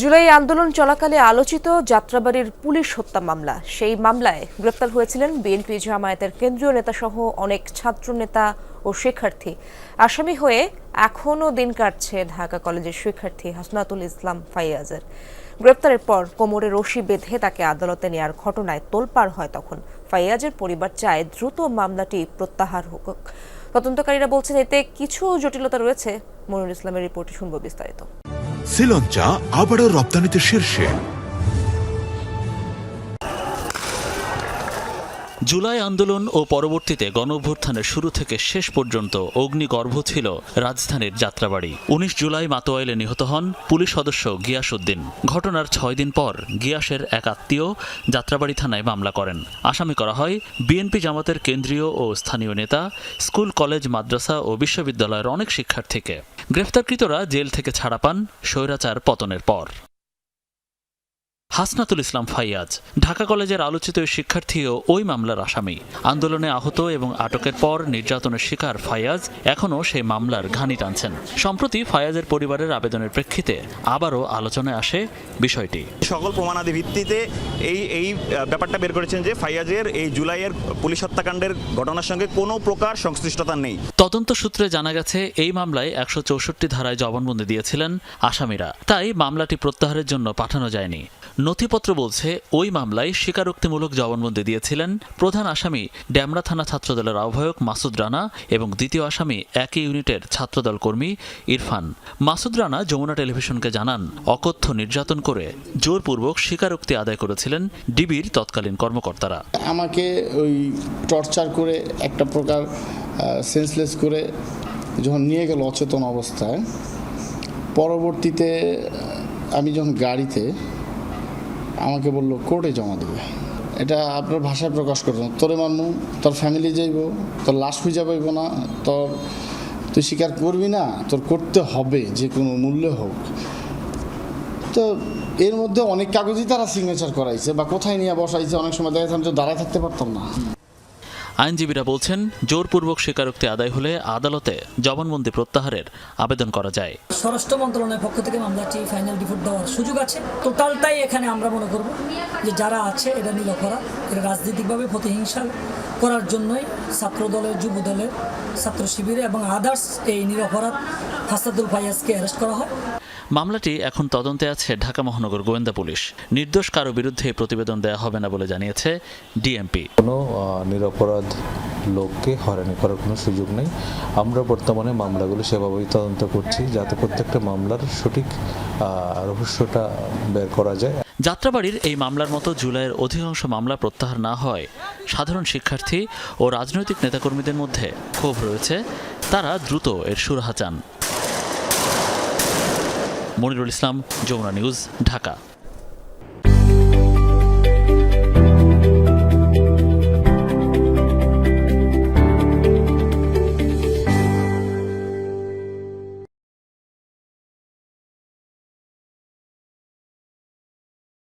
জুলাই আন্দোলন চলাকালে আলোচিত যাত্রাবাড়ির পুলিশ হত্যা মামলা। সেই মামলায় গ্রেপ্তার হয়েছিলেন বিএনপি জামায়াতের কেন্দ্রীয় নেতাসহ অনেক ছাত্র নেতা ও শিক্ষার্থী। আসামি হয়ে এখনও দিন কাটছে ঢাকা কলেজের শিক্ষার্থী হাসনাতুল ইসলাম ফাইয়াজের। গ্রেপ্তারের পর কোমরে রশি বেঁধে তাকে আদালতে নেয়ার ঘটনায় তোলপাড় হয় তখন। ফাইয়াজের পরিবার চায় দ্রুত মামলাটি প্রত্যাহার হোক। তদন্তকারীরা বলছেন, এতে কিছু জটিলতা রয়েছে। মনিরুল ইসলামের রিপোর্টে শুনব বিস্তারিত। শ্রীলঙ্কা আবারও রপ্তানিতে শীর্ষে। জুলাই আন্দোলন ও পরবর্তীতে গণঅভ্যুত্থানের শুরু থেকে শেষ পর্যন্ত অগ্নিগর্ভ ছিল রাজধানীর যাত্রাবাড়ি। উনিশ জুলাই মাতোয়াইলে নিহত হন পুলিশ সদস্য গিয়াস উদ্দিন ঘটনার ছয় দিন পর গিয়াসের এক আত্মীয় যাত্রাবাড়ি থানায় মামলা করেন। আসামি করা হয় বিএনপি জামাতের কেন্দ্রীয় ও স্থানীয় নেতা, স্কুল, কলেজ, মাদ্রাসা ও বিশ্ববিদ্যালয়ের অনেক শিক্ষার্থীকে। গ্রেফতারকৃতরা জেল থেকে ছাড়া পান স্বৈরাচার পতনের পর। হাসনাতুল ইসলাম ফাইয়াজ ঢাকা কলেজের আলোচিত শিক্ষার্থীও ওই মামলার আসামি। আন্দোলনে আহত এবং আটকের পর নির্যাতনের শিকার ফাইয়াজ এখনও সেই মামলার ঘানি টানছেন। সম্প্রতি ফায়াজের পরিবারের আবেদনের প্রেক্ষিতে আবারও আলোচনায় আসে বিষয়টি। সকল প্রমাণাদি ভিত্তিতে এই এই ব্যাপারটা বের করেছেন যে ফাইয়াজের এই জুলাইয়ের পুলিশ হত্যাকাণ্ডের ঘটনার সঙ্গে কোনো প্রকার সংশ্লিষ্টতা নেই। তদন্ত সূত্রে জানা গেছে এই মামলায় একশো চৌষট্টি ধারায় জবানবন্দি দিয়েছিলেন আসামিরা। তাই মামলাটি প্রত্যাহারের জন্য পাঠানো যায়নি। নথিপত্র বলছে, ওই মামলায় স্বীকারোক্তিমূলক জবানবন্দি দিয়েছিলেন প্রধান আসামি ড্যামরা থানা ছাত্রদলের আহ্বায়ক মাসুদ রানা এবং দ্বিতীয় আসামি একই ইউনিটের ছাত্রদল কর্মী ইরফান। মাসুদ রানা যমুনা টেলিভিশনকে জানান, অকথ্য নির্যাতন করে জোরপূর্বক স্বীকারোক্তি আদায় করেছিলেন ডিবির তৎকালীন কর্মকর্তারা। আমাকে ওই টর্চার করে একটা প্রকার সেন্সলেস করে যখন নিয়ে গেল অচেতন অবস্থায়, পরবর্তীতে আমি যখন গাড়িতে আমাকে বলল, কোর্টে জমা দেবে। এটা আপনার ভাষায় প্রকাশ করবেন তোরে মানু তোর ফ্যামিলি যাইব, তোর লাশ খুঁজে পাইব না, তোর, তুই স্বীকার করবি না, তোর করতে হবে, যে কোনো মূল্যে হোক। তো এর মধ্যে অনেক কাগজই তারা সিগনেচার করাইছে বা কোথায় নিয়ে বসাইছে, অনেক সময় দেখা যাচ্ছে আমি তো দাঁড়ায় থাকতে পারতাম না। আইনজীবীরা বলছেন, জোরপূর্বক স্বীকারোক্তি আদায় হলে আদালতে জবানবন্দি প্রত্যাহারের আবেদন করা যায়। স্বরাষ্ট্র মন্ত্রণালয়ের পক্ষ থেকে মামলাটি ফাইনাল রিপোর্ট দেওয়ার সুযোগ আছে। টোটালটাই এখানে আমরা মনে করব যে যারা আছে এটা নিরপরাধ এটা রাজনৈতিকভাবে প্রতিহিংসা করার জন্যই ছাত্র দলের যুব দলের ছাত্র শিবিরে এবং আদার্স এই নিরপরাধ হাসাদুল ফাইয়াজকে অ্যারেস্ট করা হয়। মামলাটি এখন তদন্তে আছে ঢাকা মহানগর গোয়েন্দা পুলিশ। নির্দোষ কারও বিরুদ্ধে প্রতিবেদন দেওয়া হবে না বলে জানিয়েছে ডিএমপি। কোনো নিরপরাধ লোককে হয়রানি করার কোনো সুযোগ নেই। আমরা বর্তমানে মামলাগুলো সেভাবেই তদন্ত করছি যাতে প্রত্যেকটা মামলার সঠিক রহস্যটা বের করা যায়। যাত্রাবাড়ির এই মামলার মতো জুলাইয়ের অধিকাংশ মামলা প্রত্যাহার না হয়। সাধারণ শিক্ষার্থী ও রাজনৈতিক নেতাকর্মীদের মধ্যে ক্ষোভ রয়েছে। তারা দ্রুত এর সুরাহা চান। মনিরুল ইসলাম যমুনা নিউজ ঢাকা।